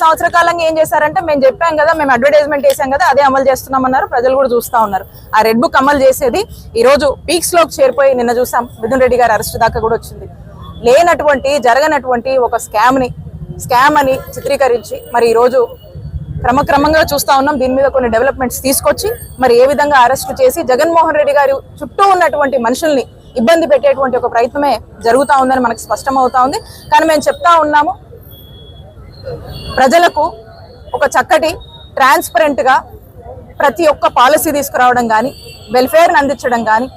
సంవత్సర కాలంగా ఏం చేశారంటే మేము చెప్పాం కదా మేము అడ్వర్టైజ్మెంట్ చేసాం కదా అదే అమలు చేస్తున్నామన్నారు. ప్రజలు కూడా చూస్తా ఉన్నారు. ఆ రెడ్ బుక్ అమలు చేసేది ఈ రోజు పీక్స్లోకి చేరిపోయి నిన్న చూసాం. మిథున్ రెడ్డి గారి అరెస్ట్ దాకా కూడా వచ్చింది. లేనటువంటి జరగనటువంటి ఒక స్కామ్ని స్కామ్ అని చిత్రీకరించి మరి ఈరోజు క్రమక్రమంగా చూస్తా ఉన్నాం. దీని మీద కొన్ని డెవలప్మెంట్స్ తీసుకొచ్చి మరి ఏ విధంగా అరెస్ట్ చేసి జగన్మోహన్ రెడ్డి గారి చుట్టూ ఉన్నటువంటి మనుషుల్ని ఇబ్బంది పెట్టేటువంటి ఒక ప్రయత్నమే జరుగుతూ ఉందని మనకు స్పష్టం అవుతా ఉంది. కానీ మేము చెప్తా ఉన్నాము ప్రజలకు ఒక చక్కటి ట్రాన్స్పరెంట్గా ప్రతి ఒక్క పాలసీ తీసుకురావడం కానీ వెల్ఫేర్ని అందించడం కానీ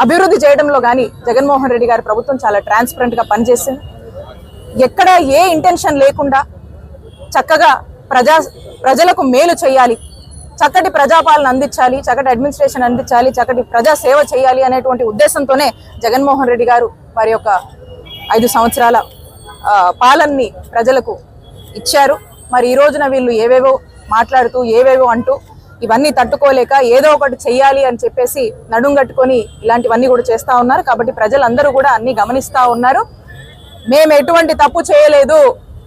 అభివృద్ధి చేయడంలో కానీ జగన్మోహన్ రెడ్డి గారి ప్రభుత్వం చాలా ట్రాన్స్పరెంట్గా పనిచేసింది. ఎక్కడ ఏ ఇంటెన్షన్ లేకుండా చక్కగా ప్రజా ప్రజలకు మేలు చేయాలి చక్కటి ప్రజాపాలన అందించాలి చక్కటి అడ్మినిస్ట్రేషన్ అందించాలి చక్కటి ప్రజా సేవ చేయాలి అనేటువంటి ఉద్దేశంతోనే జగన్మోహన్ రెడ్డి గారు వారి యొక్క ఐదు సంవత్సరాల ఆ, పాలనని ప్రజలకు ఇచ్చారు. మరి ఈ రోజున వీళ్ళు ఏవేవో మాట్లాడుతూ ఏవేవో అంటూ ఇవన్నీ తట్టుకోలేక ఏదో ఒకటి చెయ్యాలి అని చెప్పేసి నడుం కట్టుకొని ఇలాంటివన్నీ కూడా చేస్తూ ఉన్నారు. కాబట్టి ప్రజలందరూ కూడా అన్ని గమనిస్తూ ఉన్నారు. మేము ఎటువంటి తప్పు చేయలేదు.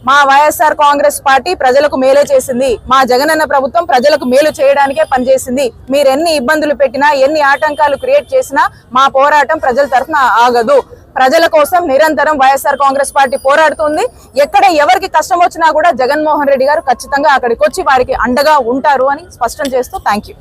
మా వైఎస్ఆర్ కాంగ్రెస్ పార్టీ ప్రజలకు మేలే చేసింది. మా జగనన్న ప్రభుత్వం ప్రజలకు మేలు చేయడానికే పనిచేసింది. మీరు ఎన్ని ఇబ్బందులు పెట్టినా ఎన్ని ఆటంకాలు క్రియేట్ చేసినా మా పోరాటం ప్రజల తరఫున ఆగదు. ప్రజల కోసం నిరంతరం వైఎస్ఆర్ కాంగ్రెస్ పార్టీ పోరాడుతుంది. ఎక్కడ ఎవరికి కష్టం వచ్చినా కూడా జగన్మోహన్ రెడ్డి గారు ఖచ్చితంగా అక్కడికి వచ్చి వారికి అండగా ఉంటారు అని స్పష్టం చేస్తూ థ్యాంక్ యూ.